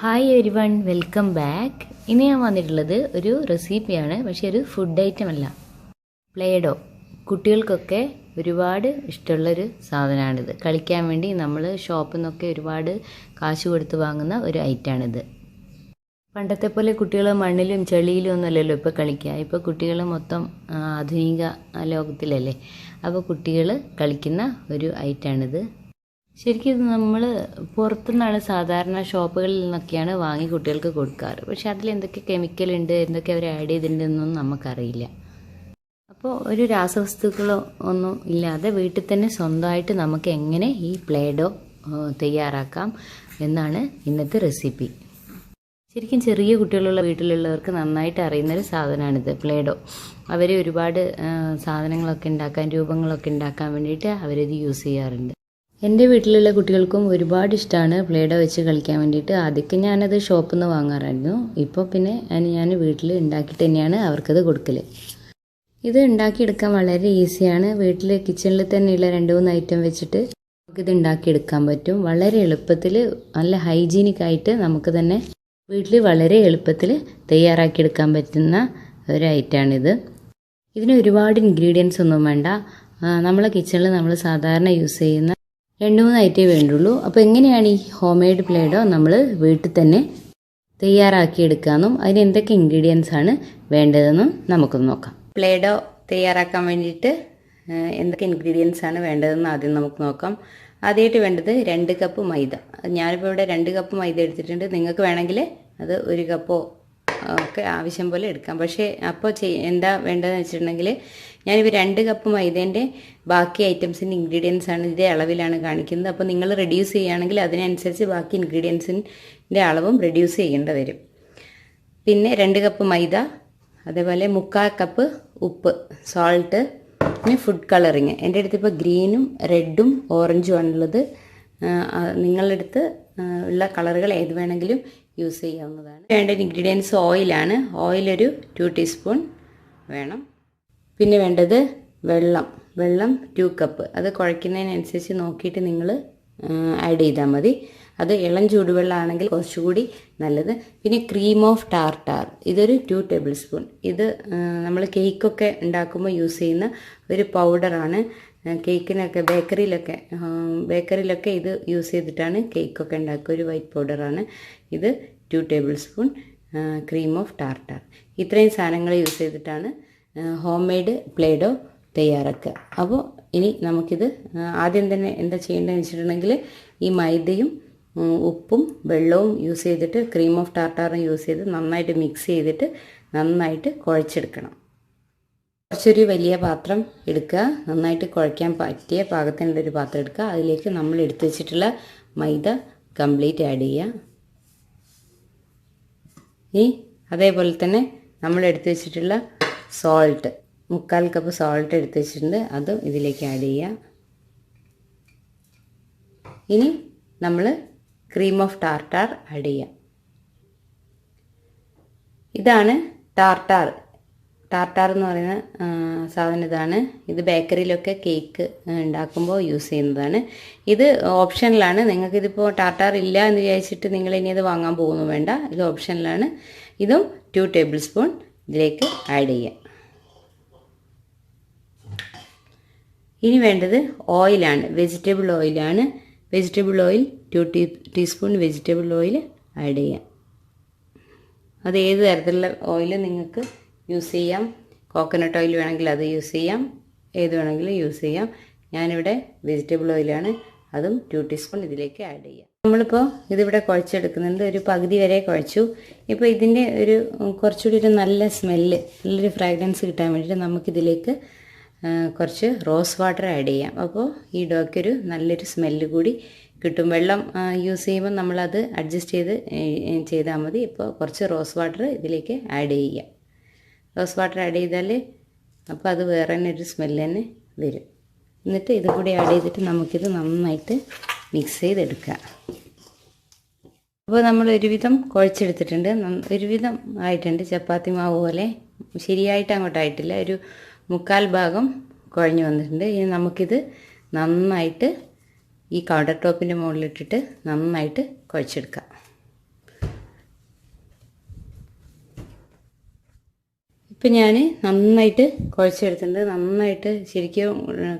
Hi everyone welcome back ഇന്ന് ഞാൻ വന്നിട്ടുള്ളത് ഒരു റെസിപ്പിയാണ് പക്ഷേ ഒരു ഫുഡ് ഐറ്റം അല്ല. പ്ലേഡോ കുട്ടികൾക്കൊക്കെ ഒരുപാട് ഇഷ്ടമുള്ളൊരു സാധനമാണിത്. കളിക്കാൻ വേണ്ടി നമ്മൾ ഷോപ്പിൽ നിന്നൊക്കെ ഒരുപാട് കാശ് കൊടുത്ത് വാങ്ങുന്ന ഒരു ഐറ്റമാണിത് പണ്ടത്തെ പോലെ കുട്ടികൾ മണ്ണിലും ചെളിയിലും ഒന്നുമല്ലല്ലോ ഇപ്പോൾ കളിക്കുക ഇപ്പോൾ കുട്ടികൾ മൊത്തം ആധുനിക ലോകത്തിലല്ലേ. അപ്പോൾ കുട്ടികൾ കളിക്കുന്ന ഒരു ഐറ്റമാണിത് ശരിക്കും നമ്മൾ പുറത്തുനിന്നാണ് സാധാരണ ഷോപ്പുകളിൽ നിന്നൊക്കെയാണ് വാങ്ങി കുട്ടികൾക്ക് കൊടുക്കാറ്. പക്ഷെ അതിൽ എന്തൊക്കെ കെമിക്കൽ ഉണ്ട് എന്തൊക്കെ അവർ ആഡ് ചെയ്തിട്ടുണ്ടെന്നൊന്നും നമുക്കറിയില്ല. അപ്പോൾ ഒരു രാസവസ്തുക്കളോ ഒന്നും ഇല്ലാതെ വീട്ടിൽ തന്നെ സ്വന്തമായിട്ട് നമുക്ക് എങ്ങനെ ഈ പ്ലേഡോ തയ്യാറാക്കാം എന്നാണ് ഇന്നത്തെ റെസിപ്പി. ശരിക്കും ചെറിയ കുട്ടികളുള്ള വീട്ടിലുള്ളവർക്ക് നന്നായിട്ട് അറിയുന്നൊരു സാധനമാണിത് പ്ലേഡോ അവർ ഒരുപാട് സാധനങ്ങളൊക്കെ ഉണ്ടാക്കാൻ രൂപങ്ങളൊക്കെ ഉണ്ടാക്കാൻ വേണ്ടിയിട്ട് അവരിത് യൂസ് ചെയ്യാറുണ്ട്. എന്റെ വീട്ടിലുള്ള കുട്ടികൾക്കും ഒരുപാട് ഇഷ്ടമാണ് പ്ലേഡോ വെച്ച് കളിക്കാൻ വേണ്ടിയിട്ട്. ആദ്യമൊക്കെ ഞാനത് ഷോപ്പിൽ നിന്ന് വാങ്ങാറായിരുന്നു. ഇപ്പോൾ പിന്നെ അതിന് ഞാൻ വീട്ടിൽ ഉണ്ടാക്കിയിട്ട് തന്നെയാണ് അവർക്കത് കൊടുക്കൽ ഇത് ഉണ്ടാക്കിയെടുക്കാൻ വളരെ ഈസിയാണ്. വീട്ടിൽ കിച്ചണിൽ തന്നെയുള്ള രണ്ട് മൂന്ന് ഐറ്റം വെച്ചിട്ട് നമുക്കിത് ഉണ്ടാക്കിയെടുക്കാൻ പറ്റും. വളരെ എളുപ്പത്തിൽ നല്ല ഹൈജീനിക് ആയിട്ട് നമുക്ക് തന്നെ വീട്ടിൽ വളരെ എളുപ്പത്തിൽ തയ്യാറാക്കിയെടുക്കാൻ പറ്റുന്ന ഒരു ഐറ്റമാണിത് ഇതിന് ഒരുപാട് ഇൻഗ്രീഡിയൻസ് ഒന്നും വേണ്ട. നമ്മളെ കിച്ചണിൽ നമ്മൾ സാധാരണ യൂസ് ചെയ്യുന്ന രണ്ട് മൂന്ന് ഐറ്റേ വേണ്ടുള്ളൂ. അപ്പോൾ എങ്ങനെയാണ് ഈ ഹോം മെയ്ഡ് പ്ലേഡോ നമ്മൾ വീട്ടിൽ തന്നെ തയ്യാറാക്കിയെടുക്കാമെന്നും അതിന് എന്തൊക്കെ ഇൻഗ്രീഡിയൻസ് ആണ് വേണ്ടതെന്നും നമുക്കൊന്ന് നോക്കാം. പ്ലേഡോ തയ്യാറാക്കാൻ വേണ്ടിയിട്ട് എന്തൊക്കെ ഇൻഗ്രീഡിയൻസ് ആണ് വേണ്ടതെന്ന് ആദ്യം നമുക്ക് നോക്കാം. ആദ്യമായിട്ട് വേണ്ടത് രണ്ട് കപ്പ് മൈദ. ഞാനിപ്പോൾ ഇവിടെ രണ്ട് കപ്പ് മൈദ എടുത്തിട്ടുണ്ട്. നിങ്ങൾക്ക് വേണമെങ്കിൽ അത് ഒരു കപ്പോ ഒക്കെ ആവശ്യം പോലെ എടുക്കാം. പക്ഷേ അപ്പോൾ എന്താ വേണ്ടതെന്ന് വെച്ചിട്ടുണ്ടെങ്കിൽ ഞാനിപ്പോൾ രണ്ട് കപ്പ് മൈദേന്റെ ബാക്കി ഐറ്റംസിന്റെ ഇൻഗ്രീഡിയൻസ് ആണ് ഇതേ അളവിലാണ് കാണിക്കുന്നത്. അപ്പോൾ നിങ്ങൾ റെഡ്യൂസ് ചെയ്യുകയാണെങ്കിൽ അതിനനുസരിച്ച് ബാക്കി ഇൻഗ്രീഡിയൻസിന്റെ അളവും റെഡ്യൂസ് ചെയ്യേണ്ടി വരും. പിന്നെ രണ്ട് കപ്പ് മൈദ അതേപോലെ മുക്കാൽ കപ്പ് ഉപ്പ് സോൾട്ട് പിന്നെ ഫുഡ് കളറിങ് എന്റെ അടുത്ത് ഇപ്പോൾ ഗ്രീനും റെഡും ഓറഞ്ചും ആണുള്ളത്. നിങ്ങളുടെ അടുത്ത് ഉള്ള കളറുകൾ ഏത് വേണമെങ്കിലും യൂസ് ചെയ്യാവുന്നതാണ്. വേണ്ട ഇൻഗ്രീഡിയൻസ് ഓയിലാണ് ഓയിലൊരു ടു ടീസ്പൂൺ വേണം. പിന്നെ വേണ്ടത് വെള്ളം. വെള്ളം ടു കപ്പ് അത് കുഴയ്ക്കുന്നതിനനുസരിച്ച് നോക്കിയിട്ട് നിങ്ങൾ ആഡ് ചെയ്താൽ മതി. അത് ഇളം ചൂടുവെള്ളമാണെങ്കിൽ കുറച്ചുകൂടി നല്ലത്. പിന്നെ ക്രീം ഓഫ് ടാർട്ടാർ ഇതൊരു ടു ടേബിൾ സ്പൂൺ ഇത് നമ്മൾ കേക്കൊക്കെ ഉണ്ടാക്കുമ്പോൾ യൂസ് ചെയ്യുന്ന ഒരു പൗഡറാണ് കേക്കിനൊക്കെ ബേക്കറിയിലൊക്കെ ബേക്കറിയിലൊക്കെ ഇത് യൂസ് ചെയ്തിട്ടാണ് കേക്കൊക്കെ ഉണ്ടാക്കുക. ഒരു വൈറ്റ് പൗഡറാണ്. ഇത് two tablespoon cream of tartar. ഇത്രയും സാധനങ്ങൾ യൂസ് ചെയ്തിട്ടാണ് ഹോം മെയ്ഡ് പ്ലേഡോ തയ്യാറാക്കുക. അപ്പോൾ ഇനി നമുക്കിത് ആദ്യം തന്നെ എന്താ ചെയ്യേണ്ടതെന്ന് വെച്ചിട്ടുണ്ടെങ്കിൽ ഈ മൈദയും ഉപ്പും വെള്ളവും യൂസ് ചെയ്തിട്ട് ക്രീം ഓഫ് ടാർട്ടാറും യൂസ് ചെയ്ത് നന്നായിട്ട് മിക്സ് ചെയ്തിട്ട് നന്നായിട്ട് കുഴച്ചെടുക്കണം. കുറച്ചൊരു വലിയ പാത്രം എടുക്കുക. നന്നായിട്ട് കുഴയ്ക്കാൻ പറ്റിയ പാകത്തിനുള്ളൊരു പാത്രം എടുക്കുക. അതിലേക്ക് നമ്മൾ എടുത്തു വെച്ചിട്ടുള്ള മൈദ കംപ്ലീറ്റ് ആഡ് ചെയ്യുക. ഇനി അതേപോലെ തന്നെ നമ്മൾ എടുത്തു വെച്ചിട്ടുള്ള സോൾട്ട് മുക്കാൽ കപ്പ് സോൾട്ട് എടുത്തു വെച്ചിട്ടുണ്ട്. അതും ഇതിലേക്ക് ആഡ് ചെയ്യുക. ഇനി നമ്മൾ ക്രീം ഓഫ് ടാർട്ടാർ ആഡ് ചെയ്യുക. ഇതാണ് ടാർട്ടാർ ടാർട്ടാർ എന്ന് പറയുന്ന സാധനം ഇതാണ്. ഇത് ബേക്കറിയിലൊക്കെ കേക്ക് ഉണ്ടാക്കുമ്പോൾ യൂസ് ചെയ്യുന്നതാണ്. ഇത് ഓപ്ഷനിലാണ് നിങ്ങൾക്കിതിപ്പോൾ ടാർട്ടാർ ഇല്ല എന്ന് വിചാരിച്ചിട്ട് നിങ്ങൾ ഇനി അത് വാങ്ങാൻ പോകുന്നു വേണ്ട. ഇത് ഓപ്ഷനിലാണ് ഇതും ടു ടേബിൾ സ്പൂൺ ഇതിലേക്ക് ആഡ് ചെയ്യാം. ഇനി വേണ്ടത് ഓയിലാണ് വെജിറ്റബിൾ ഓയിലാണ് vegetable oil two tea teaspoon vegetable oil add ചെയ്യാം. അത് ഏത് തരത്തിലുള്ള ഓയിൽ നിങ്ങൾക്ക് യൂസ് ചെയ്യാം. കോക്കനട്ട് ഓയിൽ വേണമെങ്കിൽ അത് യൂസ് ചെയ്യാം. ഏത് വേണമെങ്കിലും യൂസ് ചെയ്യാം. ഞാനിവിടെ വെജിറ്റബിൾ ഓയിലാണ് അതും ടു ടീസ്പൂൺ ഇതിലേക്ക് ആഡ് ചെയ്യാം. നമ്മളിപ്പോൾ ഇതിവിടെ കുഴച്ചെടുക്കുന്നുണ്ട്. ഒരു പകുതി വരെ കുഴച്ചു. ഇപ്പോൾ ഇതിന്റെ ഒരു കുറച്ചുകൂടി ഒരു നല്ല സ്മെല്ല് നല്ലൊരു ഫ്രാഗ്രൻസ് കിട്ടാൻ വേണ്ടിയിട്ട് നമുക്കിതിലേക്ക് കുറച്ച് റോസ് വാട്ടർ ആഡ് ചെയ്യാം. അപ്പോൾ ഈ ഡോയ്ക്കൊരു നല്ലൊരു സ്മെല്ല് കൂടി കിട്ടും. വെള്ളം യൂസ് ചെയ്യുമ്പോൾ നമ്മളത് അഡ്ജസ്റ്റ് ചെയ്ത് ചെയ്താൽ മതി. ഇപ്പോൾ കുറച്ച് റോസ് വാട്ടർ ഇതിലേക്ക് ആഡ് ചെയ്യാം. റോസ് വാട്ടർ ആഡ് ചെയ്താൽ അപ്പോൾ അത് വേറെ തന്നെ ഒരു സ്മെല്ല് തന്നെ വരും. എന്നിട്ട് ഇതും കൂടി ആഡ് ചെയ്തിട്ട് നമുക്കിത് നന്നായിട്ട് മിക്സ് ചെയ്തെടുക്കാം. അപ്പോൾ നമ്മൾ ഒരുവിധം കുഴച്ചെടുത്തിട്ടുണ്ട്. ഒരുവിധം ആയിട്ടുണ്ട്. ചപ്പാത്തി മാവ് പോലെ ശരിയായിട്ട് അങ്ങോട്ടായിട്ടില്ല ഒരു മുക്കാൽ ഭാഗം കുഴഞ്ഞു വന്നിട്ടുണ്ട്. ഇനി നമുക്കിത് നന്നായിട്ട് ഈ കൗണ്ടർ ടോപ്പിന്റെ മുകളിലിട്ടിട്ട് നന്നായിട്ട് കുഴച്ചെടുക്കാം. ഇപ്പം ഞാൻ നന്നായിട്ട് കുഴച്ചെടുത്തിട്ടുണ്ട്. നന്നായിട്ട് ശരിക്കും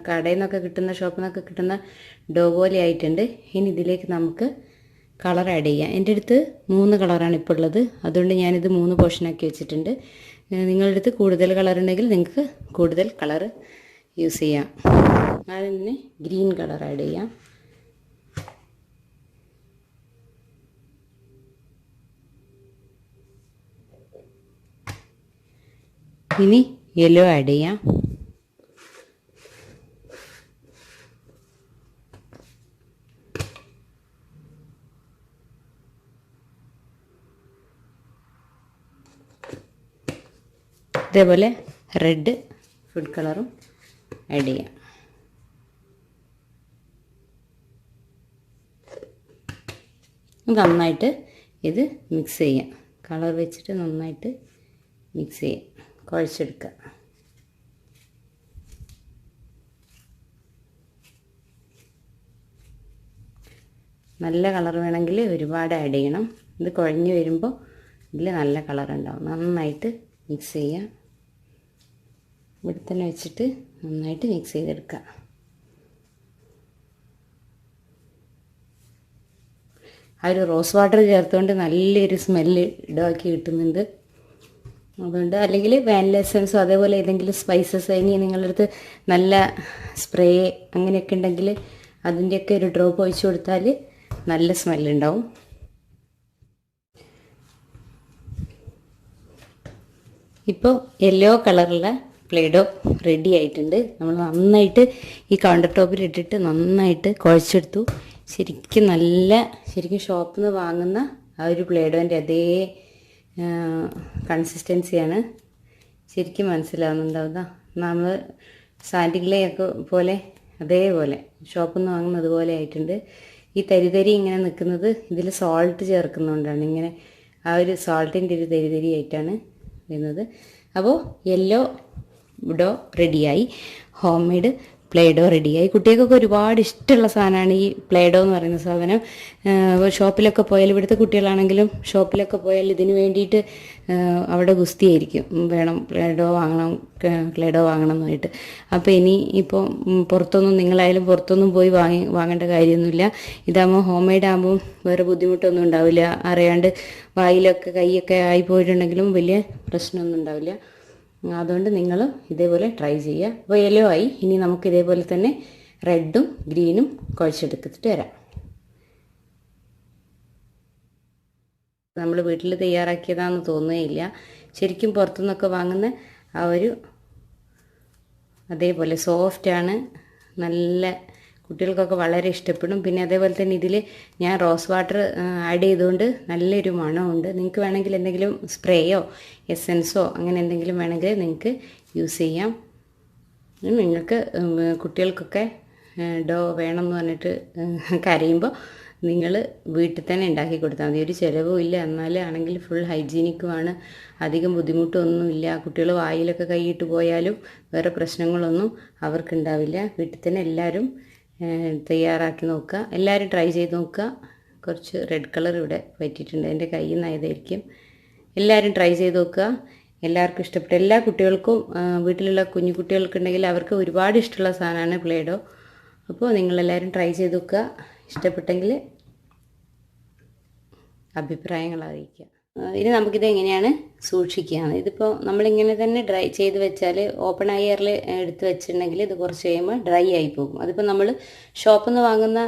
കടയിൽ നിന്നൊക്കെ കിട്ടുന്ന ഷോപ്പിൽ നിന്നൊക്കെ കിട്ടുന്ന ഡോ പോലെ ആയിട്ടുണ്ട്. ഇനി ഇതിലേക്ക് നമുക്ക് കളർ ആഡ് ചെയ്യാം. എന്റെ അടുത്ത് മൂന്ന് കളറാണ് ഇപ്പോൾ ഉള്ളത്. അതുകൊണ്ട് ഞാനിത് മൂന്ന് പോർഷനാക്കി വെച്ചിട്ടുണ്ട്. നിങ്ങളുടെ അടുത്ത് കൂടുതൽ കളർ ഉണ്ടെങ്കിൽ നിങ്ങൾക്ക് കൂടുതൽ കളർ യൂസ് ചെയ്യാം. അതിന് ഗ്രീൻ കളർ ആഡ് ചെയ്യാം. ഇനി യെല്ലോ ആഡ് ചെയ്യാം. ഇതേപോലെ റെഡ് ഫുഡ് കളറും ആഡ് ചെയ്യാം. നന്നായിട്ട് ഇത് മിക്സ് ചെയ്യാം. കളർ വെച്ചിട്ട് നന്നായിട്ട് മിക്സ് ചെയ്യാം. കുഴച്ചെടുക്കുക. നല്ല കളർ വേണമെങ്കിൽ ഒരുപാട് ആഡ് ചെയ്യണം. ഇത് കുഴഞ്ഞു വരുമ്പോൾ ഇതിൽ നല്ല കളർ ഉണ്ടാവും. നന്നായിട്ട് മിക്സ് ചെയ്യുക. ഇവിടെ തന്നെ വെച്ചിട്ട് നന്നായിട്ട് മിക്സ് ചെയ്തെടുക്കുക. ആ ഒരു റോസ് വാട്ടർ ചേർത്തുകൊണ്ട് നല്ലൊരു സ്മെല്ല് ഇടമാക്കി കിട്ടുന്നുണ്ട്. അതുകൊണ്ട് അല്ലെങ്കിൽ വാനില എസൻസോ അതേപോലെ ഏതെങ്കിലും സ്പൈസസ് ഇനി നിങ്ങളടുത്ത് നല്ല സ്പ്രേ അങ്ങനെയൊക്കെ ഉണ്ടെങ്കിൽ അതിന്റെയൊക്കെ ഒരു ഡ്രോപ്പ് ഒഴിച്ചു കൊടുത്താൽ നല്ല സ്മെല്ലുണ്ടാവും ഇപ്പോൾ യെല്ലോ കളറുള്ള പ്ലേഡോ റെഡി ആയിട്ടുണ്ട്. നമ്മൾ നന്നായിട്ട് ഈ കൗണ്ടർ ടോപ്പിൽ ഇട്ടിട്ട് നന്നായിട്ട് കുഴച്ചെടുത്തു. ശരിക്കും നല്ല ശരിക്കും ഷോപ്പിൽ നിന്ന് വാങ്ങുന്ന ആ ഒരു പ്ലേഡോന്റെ അതേ കൺസിസ്റ്റൻസിയാണ്. ശരിക്കും മനസ്സിലാവുന്നുണ്ടാവുക. നമ്മൾ സാൻഡിഗ്ലേ ഒക്കെ പോലെ അതേപോലെ ഷോപ്പിൽ നിന്ന് വാങ്ങുന്നത് പോലെ ആയിട്ടുണ്ട്. ഈ തരിതരി ഇങ്ങനെ നിൽക്കുന്നത് ഇതിൽ സോൾട്ട് ചേർക്കുന്നതുകൊണ്ടാണ് ഇങ്ങനെ ആ ഒരു സോൾട്ടിന്റെ ഒരു തരിതരി ആയിട്ടാണ് വരുന്നത്. അപ്പോൾ യെല്ലോ ഡോ റെഡിയായി ഹോം മെയ്ഡ് പ്ലേഡോ റെഡിയായി കുട്ടികൾക്കൊക്കെ ഒരുപാട് ഇഷ്ടമുള്ള സാധനമാണ് ഈ പ്ലേഡോ എന്ന് പറയുന്ന സാധനം. ഷോപ്പിലൊക്കെ പോയാൽ ഇവിടുത്തെ കുട്ടികളാണെങ്കിലും ഷോപ്പിലൊക്കെ പോയാൽ ഇതിന് വേണ്ടിയിട്ട് അവിടെ ഗുസ്തിയായിരിക്കും. വേണം പ്ലേഡോ വാങ്ങണം പ്ലേഡോ വാങ്ങണം എന്നായിട്ട് അപ്പോൾ ഇനി ഇപ്പോൾ പുറത്തൊന്നും നിങ്ങളായാലും പുറത്തൊന്നും പോയി വാങ്ങി വാങ്ങേണ്ട കാര്യമൊന്നുമില്ല. ഇതാകുമ്പോൾ ഹോം മെയ്ഡ് ആകുമ്പോൾ വേറെ ബുദ്ധിമുട്ടൊന്നും ഉണ്ടാവില്ല. അറിയാണ്ട് വായിലൊക്കെ കൈയൊക്കെ ആയി പോയിട്ടുണ്ടെങ്കിലും വലിയ പ്രശ്നമൊന്നും ഉണ്ടാവില്ല. അതുകൊണ്ട് നിങ്ങൾ ഇതേപോലെ ട്രൈ ചെയ്യുക. അപ്പോൾ യെല്ലോ ആയി. ഇനി നമുക്ക് ഇതേപോലെ തന്നെ റെഡും ഗ്രീനും കുഴച്ചെടുത്തിട്ട് വരാം. നമ്മൾ വീട്ടിൽ തയ്യാറാക്കിയതാണെന്ന് തോന്നുകയില്ല. ശരിക്കും പുറത്തുനിന്നൊക്കെ വാങ്ങുന്ന ആ ഒരു അതേപോലെ സോഫ്റ്റാണ് നല്ല കുട്ടികൾക്കൊക്കെ വളരെ ഇഷ്ടപ്പെടും. പിന്നെ അതേപോലെ തന്നെ ഇതിൽ ഞാൻ റോസ് വാട്ടർ ആഡ് ചെയ്തുകൊണ്ട് നല്ലൊരു മണമുണ്ട്. നിങ്ങൾക്ക് വേണമെങ്കിൽ എന്തെങ്കിലും സ്പ്രേയോ എസെൻസോ അങ്ങനെ എന്തെങ്കിലും വേണമെങ്കിൽ നിങ്ങൾക്ക് യൂസ് ചെയ്യാം. നിങ്ങൾക്ക് കുട്ടികൾക്കൊക്കെ ഡോ വേണം എന്ന് പറഞ്ഞിട്ട് കരയുമ്പോൾ നിങ്ങൾ വീട്ടിൽ തന്നെ ഉണ്ടാക്കി കൊടുത്താൽ മതി. ഒരു ചിലവും ഇല്ല. എന്നാൽ ആണെങ്കിൽ ഫുൾ ഹൈജീനിക്കുമാണ് അധികം ബുദ്ധിമുട്ടൊന്നുമില്ല കുട്ടികൾ വായിലൊക്കെ കൈയിട്ട് പോയാലും വേറെ പ്രശ്നങ്ങളൊന്നും അവർക്കുണ്ടാവില്ല. വീട്ടിൽ തന്നെ എല്ലാവരും തയ്യാറാക്കി നോക്കുക. എല്ലാവരും ട്രൈ ചെയ്ത് നോക്കുക. കുറച്ച് റെഡ് കളർ ഇവിടെ പറ്റിയിട്ടുണ്ട്. എന്റെ കയ്യിൽ നിന്നായതായിരിക്കും. എല്ലാവരും ട്രൈ ചെയ്ത് നോക്കുക. എല്ലാവർക്കും ഇഷ്ടപ്പെട്ട എല്ലാ കുട്ടികൾക്കും വീട്ടിലുള്ള കുഞ്ഞു കുട്ടികൾക്കുണ്ടെങ്കിൽ അവർക്ക് ഒരുപാട് ഇഷ്ടമുള്ള സാധനമാണ് പ്ലേഡോ അപ്പോൾ നിങ്ങളെല്ലാവരും ട്രൈ ചെയ്ത് നോക്കുക. ഇഷ്ടപ്പെട്ടെങ്കിൽ അഭിപ്രായങ്ങൾ അറിയിക്കുക. ഇനി നമുക്കിത് എങ്ങനെയാണ് സൂക്ഷിക്കുക ഇതിപ്പോൾ നമ്മളിങ്ങനെ തന്നെ ഡ്രൈ ചെയ്ത് വെച്ചാൽ ഓപ്പൺ എയറിൽ എടുത്ത് വെച്ചിട്ടുണ്ടെങ്കിൽ ഇത് കുറച്ച് കഴിയുമ്പോൾ ഡ്രൈ ആയി പോകും. അതിപ്പോൾ നമ്മൾ ഷോപ്പിൽ നിന്ന് വാങ്ങുന്ന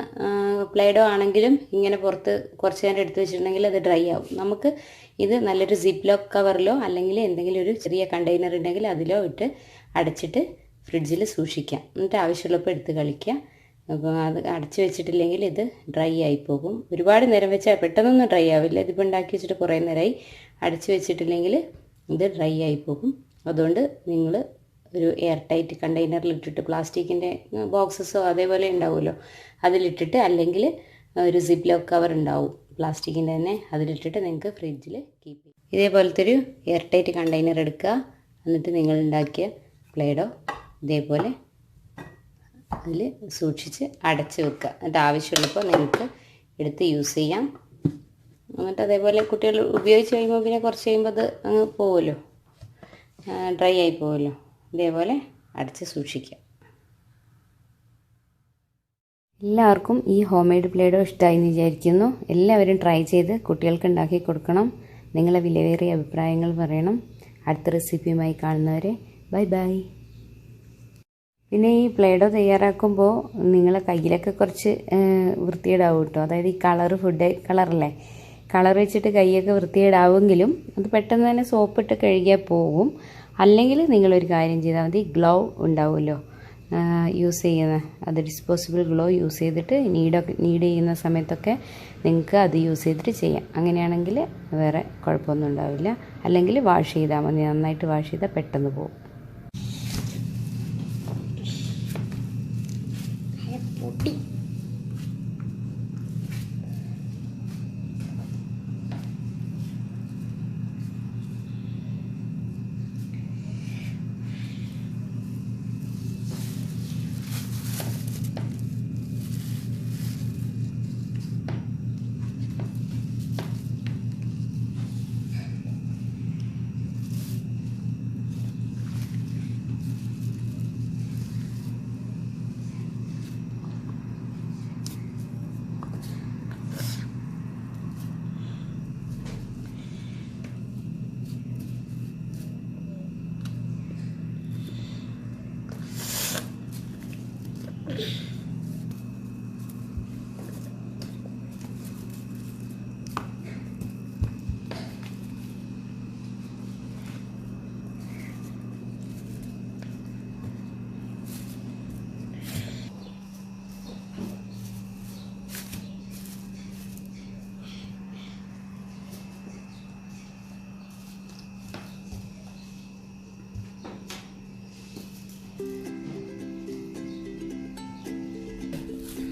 പ്ലേഡോ ആണെങ്കിലും ഇങ്ങനെ പുറത്ത് കുറച്ച് നേരം എടുത്ത് വെച്ചിട്ടുണ്ടെങ്കിൽ അത് ഡ്രൈ ആവും. നമുക്ക് ഇത് നല്ലൊരു സിപ്പ് ലോക്ക് കവറിലോ അല്ലെങ്കിൽ എന്തെങ്കിലും ഒരു ചെറിയ കണ്ടെയ്നർ ഉണ്ടെങ്കിൽ അതിലോ ഇട്ട് അടച്ചിട്ട് ഫ്രിഡ്ജിൽ സൂക്ഷിക്കാം. എന്നിട്ട് ആവശ്യമുള്ളപ്പോൾ എടുത്ത് കളിക്കുക അപ്പോൾ അത് അടച്ചു വെച്ചിട്ടില്ലെങ്കിൽ ഇത് ഡ്രൈ ആയി പോകും ഒരുപാട് നേരം വെച്ചാൽ പെട്ടെന്നൊന്നും ഡ്രൈ ആവില്ല. ഇതിപ്പോൾ ഉണ്ടാക്കി വെച്ചിട്ട് കുറേ നേരമായി അടച്ചു വെച്ചിട്ടില്ലെങ്കിൽ ഇത് ഡ്രൈ ആയി പോകും അതുകൊണ്ട് നിങ്ങൾ ഒരു എയർ ടൈറ്റ് കണ്ടെയ്നറിൽ ഇട്ടിട്ട് പ്ലാസ്റ്റിക്കിന്റെ ബോക്സസോ അതേപോലെ ഉണ്ടാവുമല്ലോ അതിലിട്ടിട്ട് അല്ലെങ്കിൽ ഒരു സിപ്പ് ലോക്ക് കവർ ഉണ്ടാവും പ്ലാസ്റ്റിക്കിന്റെ തന്നെ അതിലിട്ടിട്ട് നിങ്ങൾക്ക് ഫ്രിഡ്ജിൽ കീപ്പ് ചെയ്യും. ഇതേപോലത്തെ ഒരു എയർ ടൈറ്റ് കണ്ടെയ്നർ എടുക്കുക. എന്നിട്ട് നിങ്ങൾ ഉണ്ടാക്കിയ പ്ലേഡോ ഇതേപോലെ അതിൽ സൂക്ഷിച്ച് അടച്ച് വെക്കുക. എന്നിട്ട് ആവശ്യമുള്ളപ്പോൾ നിങ്ങൾക്ക് എടുത്ത് യൂസ് ചെയ്യാം. എന്നിട്ട് അതേപോലെ കുട്ടികൾ ഉപയോഗിച്ച് കഴിയുമ്പോൾ പിന്നെ കുറച്ച് കഴിയുമ്പോൾ അത് അങ്ങ് പോകുമല്ലോ ഡ്രൈ ആയി പോകുമല്ലോ ഇതേപോലെ അടച്ച് സൂക്ഷിക്കാം എല്ലാവർക്കും ഈ ഹോം മെയ്ഡ് പ്ലേഡോ ഇഷ്ടമായി എന്ന് വിചാരിക്കുന്നു. എല്ലാവരും ട്രൈ ചെയ്ത് കുട്ടികൾക്ക് ഉണ്ടാക്കി കൊടുക്കണം. നിങ്ങളെ വിലവേറിയ അഭിപ്രായങ്ങൾ പറയണം. അടുത്ത റെസിപ്പിയുമായി കാണുന്നവരെ ബൈ ബൈ. പിന്നെ ഈ പ്ലേഡോ തയ്യാറാക്കുമ്പോൾ നിങ്ങളെ കയ്യിലൊക്കെ കുറച്ച് വൃത്തിയേടാവും കേട്ടോ അതായത് ഈ കളറ് ഫുഡ് കളറല്ലേ കളർ വെച്ചിട്ട് കൈയൊക്കെ വൃത്തിയേടാവുമെങ്കിലും അത് പെട്ടെന്ന് തന്നെ സോപ്പിട്ട് കഴുകിയാൽ പോകും അല്ലെങ്കിൽ നിങ്ങളൊരു കാര്യം ചെയ്താൽ മതി ഗ്ലൗ ഉണ്ടാവുമല്ലോ. യൂസ് ചെയ്യുന്ന അത് ഡിസ്പോസിബിൾ ഗ്ലോ യൂസ് ചെയ്തിട്ട് നീഡൊക്കെ നീഡ് ചെയ്യുന്ന സമയത്തൊക്കെ നിങ്ങൾക്ക് അത് യൂസ് ചെയ്തിട്ട് ചെയ്യാം. അങ്ങനെയാണെങ്കിൽ വേറെ കുഴപ്പമൊന്നും ഉണ്ടാവില്ല. അല്ലെങ്കിൽ വാഷ് ചെയ്താൽ മതി നന്നായിട്ട് വാഷ് ചെയ്താൽ പെട്ടെന്ന് പോകും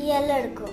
യെല്ലോ എടുക്കും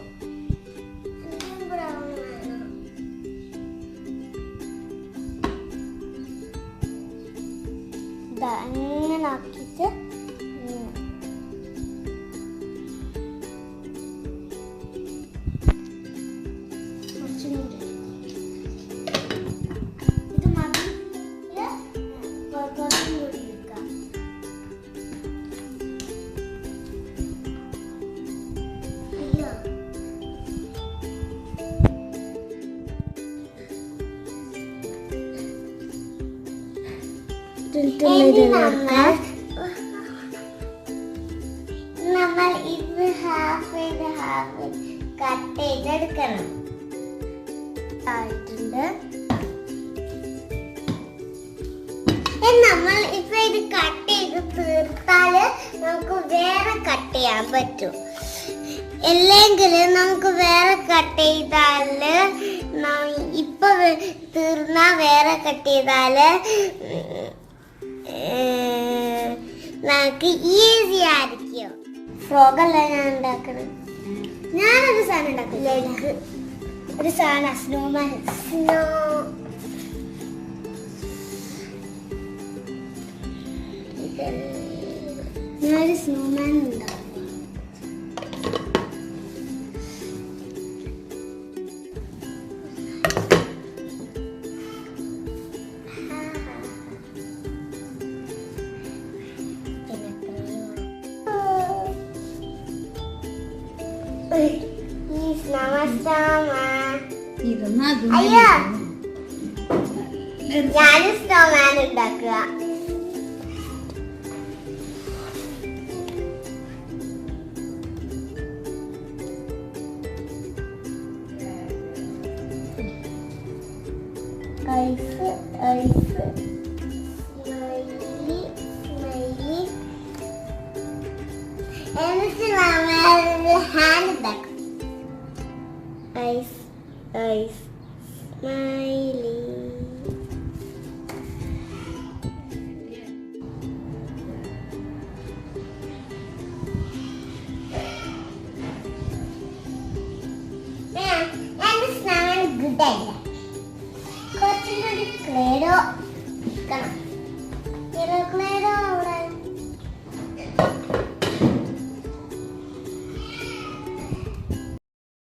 നമ്മൾ ഇത് ഹാഫ് ചെയ്ത് ഹാഫ് കട്ട് ചെയ്തെടുക്കണം. ആയിട്ടുണ്ട്. നമ്മൾ ഇപ്പൊ ഇത് കട്ട് ചെയ്ത് തീർത്താൽ നമുക്ക് വേറെ കട്ട് ചെയ്യാൻ പറ്റും. അല്ലെങ്കിൽ നമുക്ക് വേറെ കട്ട് ചെയ്താൽ ഇപ്പൊ തീർന്നാ വേറെ കട്ട് ചെയ്താൽ നമുക്ക് ഈസി ആയിരിക്കും. ഫ്രോഗല്ല ഞാൻ ഉണ്ടാക്കുന്നത് ഞാനൊരു സാധനം ഉണ്ടാക്കും ലെഗ് ഒരു സാധനം സ്നോമാൻ സ്നോ ഞാനൊരു സ്നോമാൻ ഉണ്ടാക്കും. ഞാനും സ്നോമാൻ ഉണ്ടാക്കുക. ഐസ് ഐസ് സ്മൈലി സ്മൈലി എന്നിട്ട് നമ്മൾ ഹാൻഡ് ഉണ്ടാക്കും ഐസ് ഐസ് സ്മൈലി സ്നാനം ഗുഡല്ല കുറച്ചും കൂടി ക്ലേഡോ